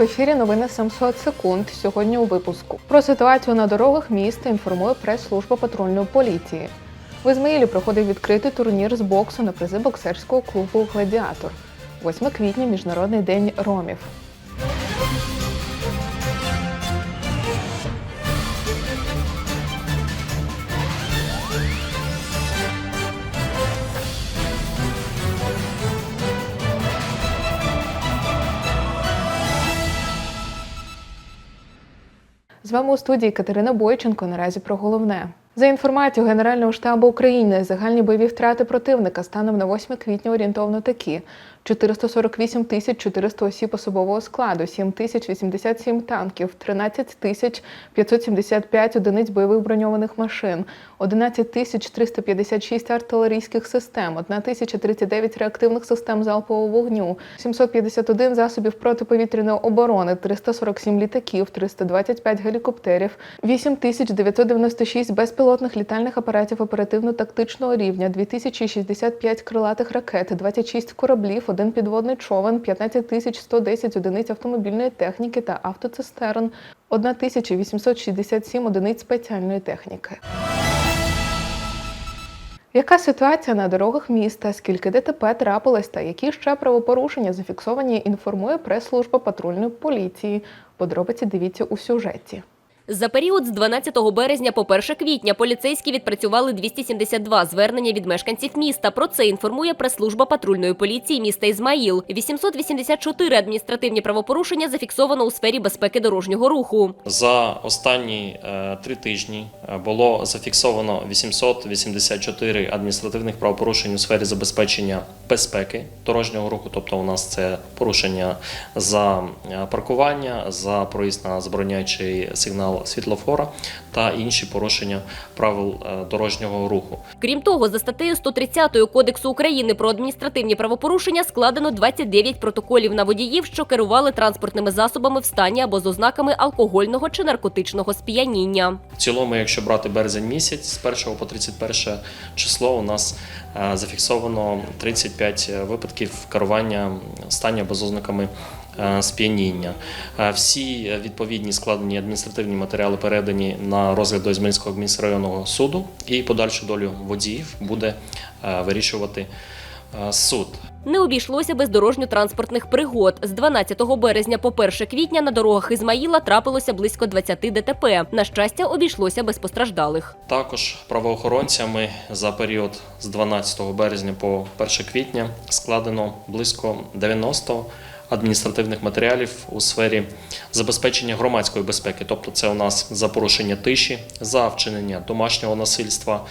В ефірі новини 700 секунд. Сьогодні у випуску про ситуацію на дорогах міста інформує прес-служба патрульної поліції. В Ізмаїлі проходив відкритий турнір з боксу на призи боксерського клубу Гладіатор. 8 квітня міжнародний день ромів. З вами у студії Катерина Бойченко. Наразі про головне. За інформацією Генерального штабу України, загальні бойові втрати противника станом на 8 квітня орієнтовно такі: 448 тисяч 400 осіб особового складу, 7 тисяч 87 танків, 13 тисяч 575 одиниць бойових броньованих машин, 11 тисяч 356 артилерійських систем, 1 тисяча 39 реактивних систем залпового вогню, 751 засобів протиповітряної оборони, 347 літаків, 325 гелікоптерів, 8 тисяч 996 безпілотних літальних апаратів оперативно-тактичного рівня, 2065 крилатих ракет, 26 кораблів, один підводний човен, 15 110 одиниць автомобільної техніки та автоцистерн, 1867 одиниць спеціальної техніки. Яка ситуація на дорогах міста? Скільки ДТП трапилось та які ще правопорушення зафіксовані, інформує прес-служба патрульної поліції. Подробиці дивіться у сюжеті. За період з 12 березня по 1 квітня поліцейські відпрацювали 272 звернення від мешканців міста. Про це інформує прес-служба патрульної поліції міста Ізмаїл. 884 адміністративні правопорушення зафіксовано у сфері безпеки дорожнього руху. За останні е, три тижні е, було зафіксовано 884 адміністративних правопорушень у сфері забезпечення безпеки дорожнього руху. Тобто, у нас це порушення за е, паркування, за проїзд на забороняючий сигнал світлофора та інші порушення правил е, дорожнього руху. Крім того, за статтею 130 Кодексу України про адміністративні правопорушення складено 29 протоколів на водіїв, що керували транспортними засобами в стані або з ознаками алкогольного чи наркотичного сп'яніння. В цілому, якщо брати березень місяць, з 1 по 31 число у нас е, зафіксовано 35 випадків керування стані або з ознаками е, сп'яніння. Е, Всі відповідні складені адміністративні матеріали передані на розгляд до Ізмаїльського міськрайонного суду і подальшу долю водіїв буде е, вирішувати е, суд. Не обійшлося без дорожньо-транспортних пригод. З 12 березня по 1 квітня на дорогах Ізмаїла трапилося близько 20 ДТП. На щастя, обійшлося без постраждалих. Також правоохоронцями за період з 12 березня по 1 квітня складено близько 90 адміністративних матеріалів у сфері забезпечення громадської безпеки. Тобто, це у нас за порушення тиші, за вчинення домашнього насильства,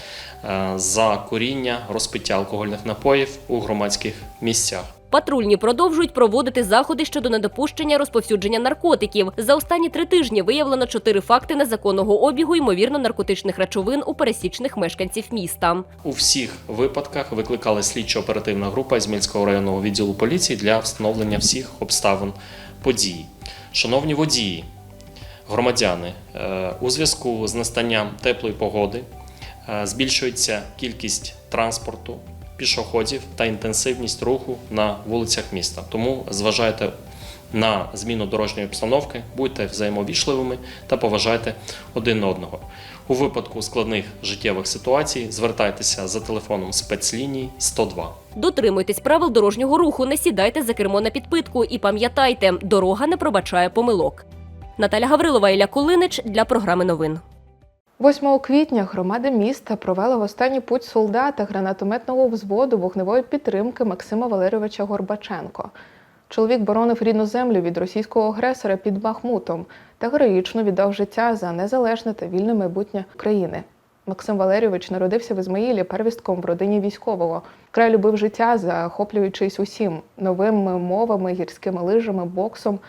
е, за куріння, розпиття алкогольних напоїв у громадських місцях. Патрульні продовжують проводити заходи щодо недопущення розповсюдження наркотиків. За останні три тижні виявлено чотири факти незаконного обігу ймовірно наркотичних речовин у пересічних мешканців міста. У всіх випадках викликали слідчо-оперативна група Ізмільського районного відділу поліції для встановлення всіх обставин події. Шановні водії, громадяни, е, у зв'язку з настанням теплої погоди е, збільшується кількість транспорту, пішоходів та інтенсивність руху на вулицях міста. Тому зважайте на зміну дорожньої обстановки, будьте взаємовічливими та поважайте один одного. У випадку складних життєвих ситуацій звертайтеся за телефоном спецлінії 102. Дотримуйтесь правил дорожнього руху, не сідайте за кермо на підпитку і пам'ятайте, дорога не пробачає помилок. Наталя Гаврилова Ілля Кулинич для програми новин. 8 квітня громада міста провела в останній путь солдата гранатометного взводу вогневої підтримки Максима Валерійовича Горбаченко. Чоловік боронив рідну землю від російського агресора під Бахмутом та героїчно віддав життя за незалежне та вільне майбутнє країни. Максим Валерійович народився в Ізмаїлі первістком в родині військового. Край любив життя, захоплюючись усім новими мовами, гірськими лижами, боксом.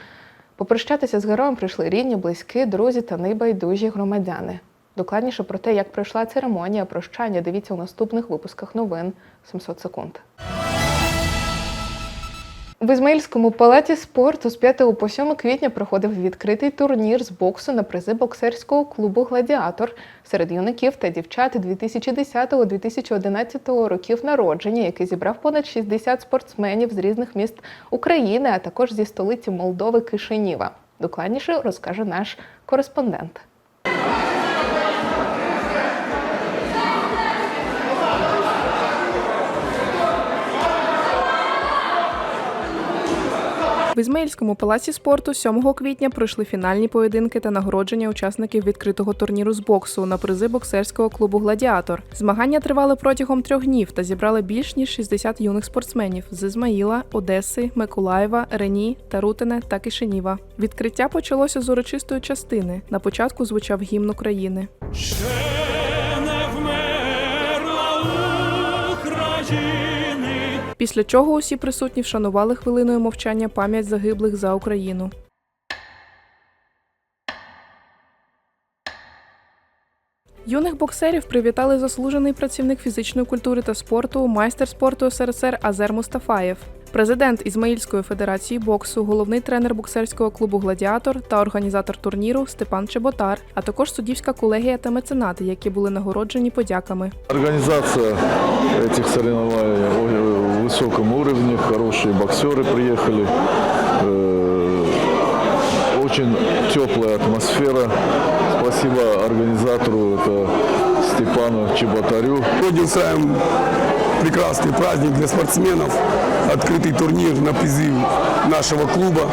Попрощатися з героєм прийшли рідні, близькі, друзі та найбайдужі громадяни. Докладніше про те, як пройшла церемонія прощання, дивіться у наступних випусках новин 700 секунд. В Ізмаїльському палаці спорту з 5 по 7 квітня проходив відкритий турнір з боксу на призи боксерського клубу Гладіатор серед юнаків та дівчат 2010-2011 років народження, який зібрав понад 60 спортсменів з різних міст України, а також зі столиці Молдови Кишиніва. Докладніше розкаже наш кореспондент. В Ізмаїльському палаці спорту 7 квітня пройшли фінальні поєдинки та нагородження учасників відкритого турніру з боксу на призи боксерського клубу Гладіатор. Змагання тривали протягом трьох днів та зібрали більш ніж 60 юних спортсменів з Ізмаїла, Одеси, Миколаєва, Рені, Тарутине та Кишиніва. Відкриття почалося з урочистої частини. На початку звучав гімн України. Після чого усі присутні вшанували хвилиною мовчання пам'ять загиблих за Україну. Юних боксерів привітали заслужений працівник фізичної культури та спорту, майстер спорту СРСР Азер Мустафаєв, президент Ізмаїльської федерації боксу, головний тренер боксерського клубу Гладіатор та організатор турніру Степан Чеботар, а також суддівська колегія та меценати, які були нагороджені подяками. Организация этих соревнований о высоком уровне, хорошие боксеры приехали, Э, очень теплая атмосфера. Спасибо организатору, это Степану Чеботарю. Устраиваем прекрасный праздник для спортсменов, открытый турнир на призыв нашего клуба.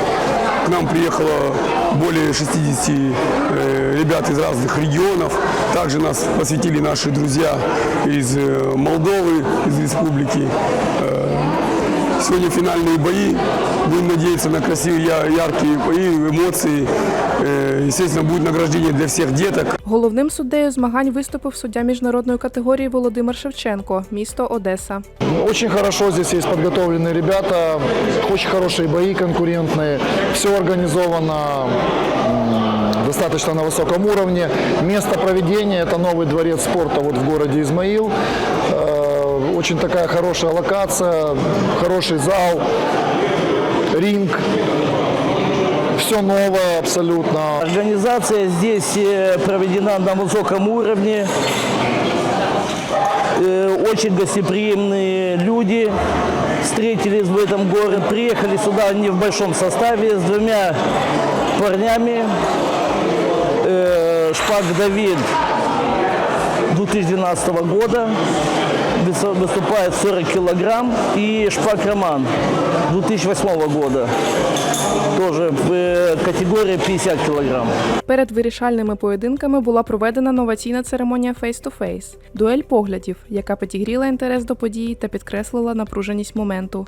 К нам приехало более 60 э, ребят из разных регионов. Также нас посетили наши друзья из э, Молдовы, из республики. Э, Сегодня финальные бои. Будем надеяться на красивые, я- яркие бои, эмоции. Э, Естественно, будет награждение для всех деток. Головним суддею змагань виступив суддя міжнародної категорії Володимир Шевченко, місто Одеса. Очень хорошо здесь есть подготовленные ребята, очень хорошие бои конкурентные, все организовано м, достаточно на высоком уровне. Место проведения – это новый дворец спорта вот в городе Измаил. Э, Очень такая хорошая локация, хороший зал, ринг. Все новое абсолютно. Организация здесь э, проведена на высоком уровне. Э, Очень гостеприимные люди встретились в этом городе. Приехали сюда не в большом составе с двумя парнями. Э, Шпак Давид 2012 года вес- выступает 40 килограмм. И Шпак Роман 2008 года тоже в э, категории 50 килограмм. Перед вирішальними поєдинками була проведена новаційна церемонія фейс-ту-фейс – дуель поглядів, яка підігріла інтерес до події та підкреслила напруженість моменту.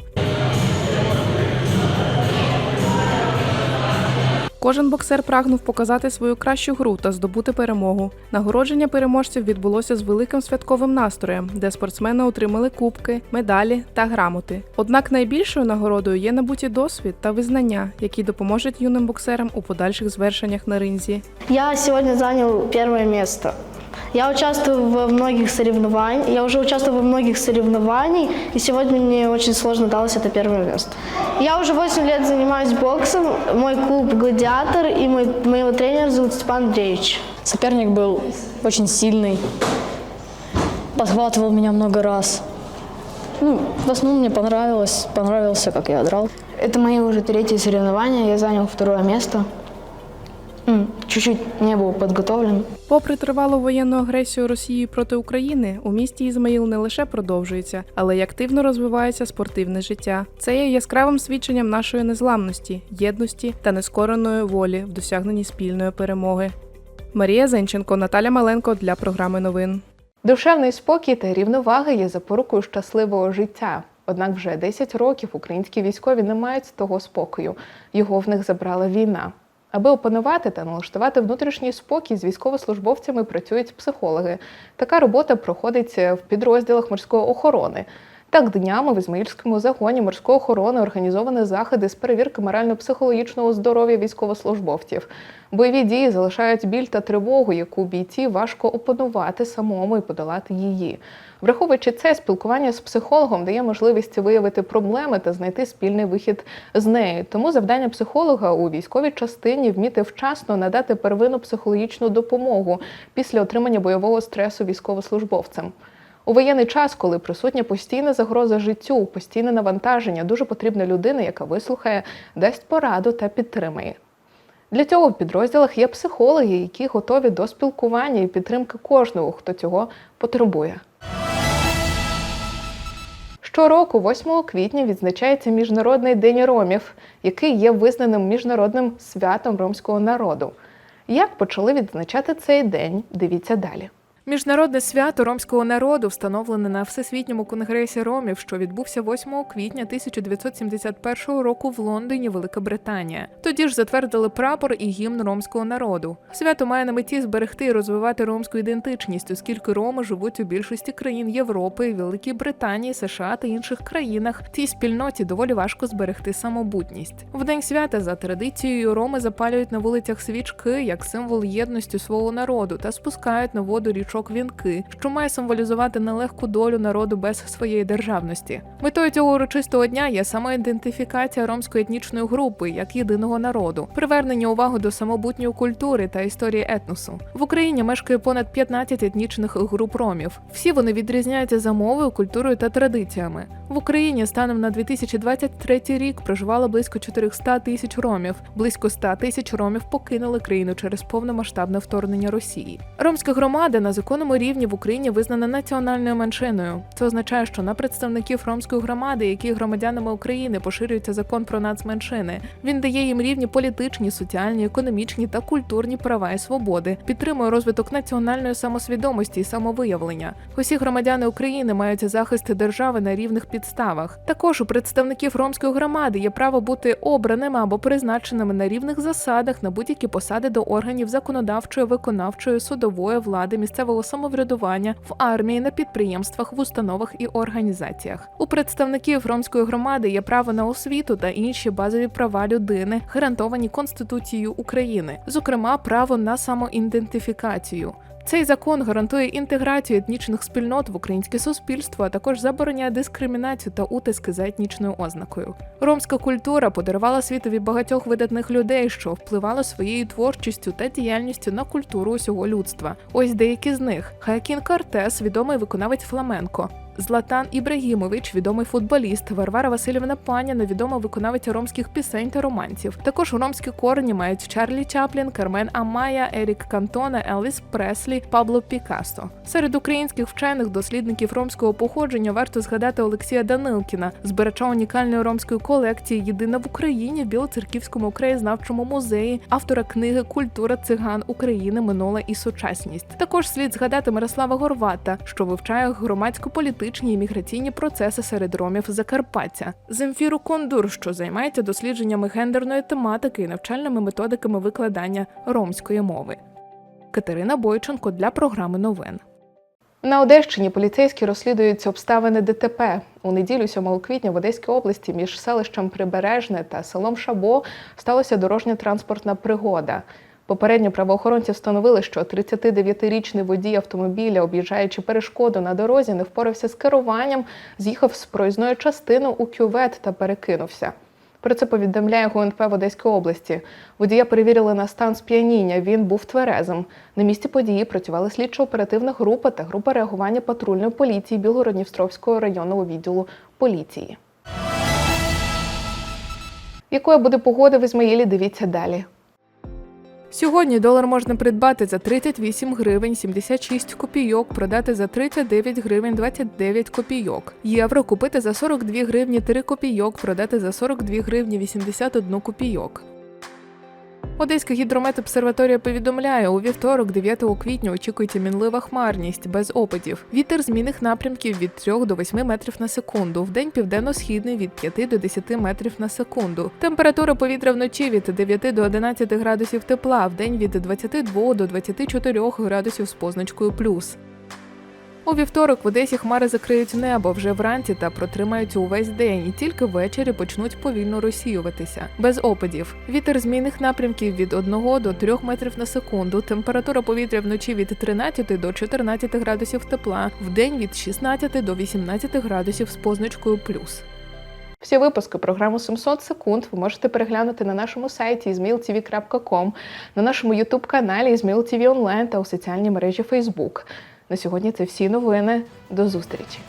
Кожен боксер прагнув показати свою кращу гру та здобути перемогу. Нагородження переможців відбулося з великим святковим настроєм, де спортсмени отримали кубки, медалі та грамоти. Однак найбільшою нагородою є набуті досвід та визнання, які допоможуть юним боксерам у подальших звершеннях на ринзі. Я сьогодні зайняв перше место. Я участвую во многих соревнованиях. Я уже участвую во многих соревнованиях, и сегодня мне очень сложно далось это первое место. Я уже 8 лет занимаюсь боксом. Мой клуб «Гладиатор» и мой, моего тренера зовут Степан Андреевич. Соперник был очень сильный, подхватывал меня много раз. Ну, в основном мне понравилось, понравился, как я драл. Это мои уже третьи соревнования. Я занял второе место. Чуть-чуть не был подготовлен. Попри тривалу воєнну агресію Росії проти України, у місті Ізмаїл не лише продовжується, але й активно розвивається спортивне життя. Це є яскравим свідченням нашої незламності, єдності та нескореної волі в досягненні спільної перемоги. Марія Зенченко, Наталя Маленко для програми новин. Душевний спокій та рівновага є запорукою щасливого життя. Однак вже 10 років українські військові не мають того спокою. Його в них забрала війна. Аби опанувати та налаштувати внутрішній спокій з військовослужбовцями працюють психологи. Така робота проходить в підрозділах морської охорони. Так, днями в Ізмаїльському загоні морської охорони організовані заходи з перевірки морально-психологічного здоров'я військовослужбовців. Бойові дії залишають біль та тривогу, яку бійці важко опанувати самому і подолати її. Враховуючи це, спілкування з психологом дає можливість виявити проблеми та знайти спільний вихід з нею. Тому завдання психолога у військовій частині вміти вчасно надати первинну психологічну допомогу після отримання бойового стресу військовослужбовцям. У воєнний час, коли присутня постійна загроза життю, постійне навантаження, дуже потрібна людина, яка вислухає, дасть пораду та підтримає. Для цього в підрозділах є психологи, які готові до спілкування і підтримки кожного, хто цього потребує. Щороку, 8 квітня, відзначається Міжнародний день ромів, який є визнаним міжнародним святом ромського народу. Як почали відзначати цей день? Дивіться далі. Міжнародне свято ромського народу встановлене на Всесвітньому конгресі ромів, що відбувся 8 квітня 1971 року в Лондоні, Велика Британія. Тоді ж затвердили прапор і гімн ромського народу. Свято має на меті зберегти і розвивати ромську ідентичність, оскільки роми живуть у більшості країн Європи, Великій Британії, США та інших країнах. Цій спільноті доволі важко зберегти самобутність. В день свята за традицією роми запалюють на вулицях свічки як символ єдності свого народу та спускають на воду річок вінки, що має символізувати нелегку долю народу без своєї державності. Метою цього урочистого дня є самоідентифікація ромської етнічної групи як єдиного народу, привернення уваги до самобутньої культури та історії етносу. В Україні мешкає понад 15 етнічних груп ромів. Всі вони відрізняються за мовою, культурою та традиціями. В Україні станом на 2023 рік проживало близько 400 тисяч ромів. Близько 100 тисяч ромів покинули країну через повномасштабне вторгнення Росії. Ромська громада на законному рівні в Україні визнана національною меншиною. Це означає, що на представників ромської громади, які громадянами України, поширюється закон про нацменшини. Він дає їм рівні політичні, соціальні, економічні та культурні права і свободи, підтримує розвиток національної самосвідомості і самовиявлення. Усі громадяни України мають захист держави на рівних підставах. Також у представників ромської громади є право бути обраними або призначеними на рівних засадах на будь-які посади до органів законодавчої, виконавчої, судової влади, місцевого самоврядування, в армії, на підприємствах, в установах і організаціях. У представників ромської громади є право на освіту та інші базові права людини, гарантовані Конституцією України, зокрема право на самоідентифікацію. Цей закон гарантує інтеграцію етнічних спільнот в українське суспільство, а також забороняє дискримінацію та утиски за етнічною ознакою. Ромська культура подарувала світові багатьох видатних людей, що впливало своєю творчістю та діяльністю на культуру усього людства. Ось деякі з них: Хакін Картес, відомий виконавець фламенко. Златан Ібрагімович, відомий футболіст, Варвара Васильівна Паніна, відома виконавиця ромських пісень та романців. Також ромські корені мають Чарлі Чаплін, Кармен Амая, Ерік Кантона, Елвіс Преслі, Пабло Пікассо. Серед українських вчених дослідників ромського походження варто згадати Олексія Данилкіна, збирача унікальної ромської колекції Єдина в Україні в Білоцерківському краєзнавчому музеї, автора книги Культура циган України, минуле і сучасність. Також слід згадати Мирослава Горвата, що вивчає громадсько-політичні і міграційні процеси серед ромів Закарпаття, Земфіру Кондур, що займається дослідженнями гендерної тематики і навчальними методиками викладання ромської мови. Катерина Бойченко для програми новин. На Одещині поліцейські розслідують обставини ДТП. У неділю 7 квітня в Одеській області між селищем Прибережне та селом Шабо сталася дорожня транспортна пригода. Попередньо правоохоронці встановили, що 39-річний водій автомобіля, об'їжджаючи перешкоду на дорозі, не впорався з керуванням, з'їхав з проїзної частини у кювет та перекинувся. Про це повідомляє ГУНП в Одеській області. Водія перевірили на стан сп'яніння. Він був тверезим. На місці події працювали слідчо-оперативна група та група реагування патрульної поліції Білгородністровського районного відділу поліції. Якою буде погода в Ізмаїлі? Дивіться далі. Сьогодні долар можна придбати за 38 гривень 76 копійок, продати за 39 гривень 29 копійок. Євро купити за 42 гривні 3 копійок, продати за 42 гривні 81 копійок. Одеська гідрометобсерваторія повідомляє, у вівторок, 9 квітня, очікується мінлива хмарність без опадів. Вітер змінних напрямків від 3 до 8 метрів на секунду. В день південно-східний від 5 до 10 метрів на секунду. Температура повітря вночі від 9 до 11 градусів тепла, в день від 22 до 24 градусів з позначкою плюс. У вівторок в Одесі хмари закриють небо вже вранці та протримаються увесь день, і тільки ввечері почнуть повільно розсіюватися. Без опадів. Вітер змінних напрямків від 1 до 3 метрів на секунду. Температура повітря вночі від 13 до 14 градусів тепла, вдень від 16 до 18 градусів з позначкою плюс. Всі випуски програми 700 секунд ви можете переглянути на нашому сайті izmailtv.com, на нашому youtube каналі Izmail TV Online та у соціальній мережі Facebook. На сьогодні це всі новини. До зустрічі!